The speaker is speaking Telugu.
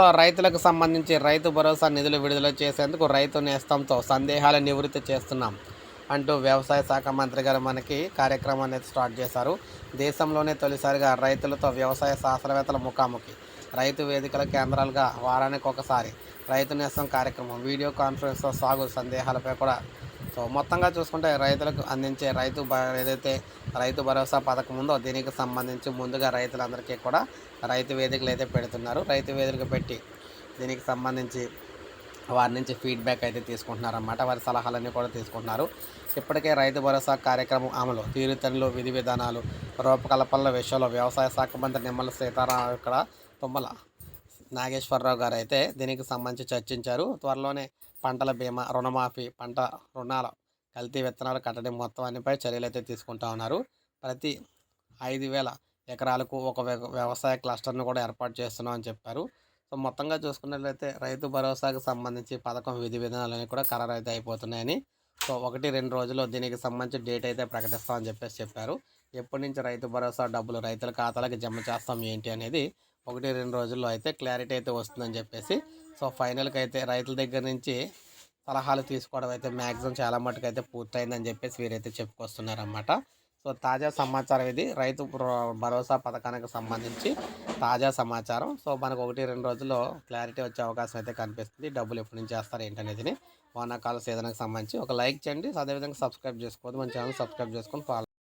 సో రైతులకు సంబంధించి రైతు భరోసా నిధులు విడుదల చేసేందుకు రైతు నేస్తంతో సందేహాల నివృత్తి చేస్తున్నాం అంటూ వ్యవసాయ శాఖ మంత్రి గారు మనకి కార్యక్రమాన్ని స్టార్ట్ చేశారు. దేశంలోనే తొలిసారిగా రైతులతో వ్యవసాయ శాస్త్రవేత్తల ముఖాముఖి. రైతు వేదికల కేంద్రాలుగా వారానికి ఒకసారి రైతు నేస్తం కార్యక్రమం వీడియో కాన్ఫరెన్స్తో సాగు సందేహాలపై కూడా సో మొత్తంగా చూసుకుంటే రైతులకు అందించే రైతు ఏదైతే రైతు భరోసా పథకం ఉందో దీనికి సంబంధించి ముందుగా రైతులందరికీ కూడా రైతు వేదికలు అయితే పెడుతున్నారు. రైతు వేదిక పెట్టి దీనికి సంబంధించి వారి నుంచి ఫీడ్బ్యాక్ అయితే తీసుకుంటున్నారన్నమాట. వారి సలహాలన్నీ కూడా తీసుకుంటున్నారు. ఇప్పటికే రైతు భరోసా కార్యక్రమం అమలు తీరుతనులు విధి విధానాలు రూపకల్పనల విషయంలో వ్యవసాయ శాఖ మంత్రి నిమ్మల సీతారాం ఇక్కడ తుమ్మల నాగేశ్వరరావు గారు అయితే దీనికి సంబంధించి చర్చించారు. త్వరలోనే పంటల బీమా రుణమాఫీ పంట రుణాల కల్తీ విత్తనాలు కట్టడం మొత్తం అన్నిపై చర్యలు అయితే తీసుకుంటా ఉన్నారు. ప్రతి ఐదు వేల ఎకరాలకు ఒక వ్య- వ్యవసాయ క్లస్టర్ను కూడా ఏర్పాటు చేస్తున్నాం అని చెప్పారు. సో మొత్తంగా చూసుకున్నట్లయితే రైతు భరోసాకు సంబంధించి పథకం విధి విధానాలన్నీ కూడా ఖరారు అయితే అయిపోతున్నాయని సో ఒకటి రెండు రోజుల్లో దీనికి సంబంధించి డేట్ అయితే ప్రకటిస్తామని చెప్పేసి చెప్పారు. ఎప్పటి నుంచి రైతు భరోసా డబ్బులు రైతుల ఖాతాలకు జమ చేస్తాం ఏంటి అనేది ఒకటి రెండు రోజుల్లో అయితే క్లారిటీ అయితే వస్తుందని చెప్పేసి సో ఫైనల్కి అయితే రైతుల దగ్గర నుంచి సలహాలు తీసుకోవడం అయితే మ్యాక్సిమం చాలా మటుకు అయితే పూర్తయిందని చెప్పేసి వీరైతే చెప్పుకొస్తున్నారన్నమాట. సో తాజా సమాచారం ఇది. రైతు భరోసా పథకానికి సంబంధించి తాజా సమాచారం. సో మనకు ఒకటి రెండు రోజుల్లో క్లారిటీ వచ్చే అవకాశం అయితే కనిపిస్తుంది. డబ్బులు ఎప్పటి నుంచి చేస్తారు ఏంటనేది వానాకాల సీజన్కి సంబంధించి ఒక లైక్ చేయండి. అదేవిధంగా సబ్స్క్రైబ్ చేసుకోవద్దు. మన ఛానల్ సబ్స్క్రైబ్ చేసుకొని ఫాలో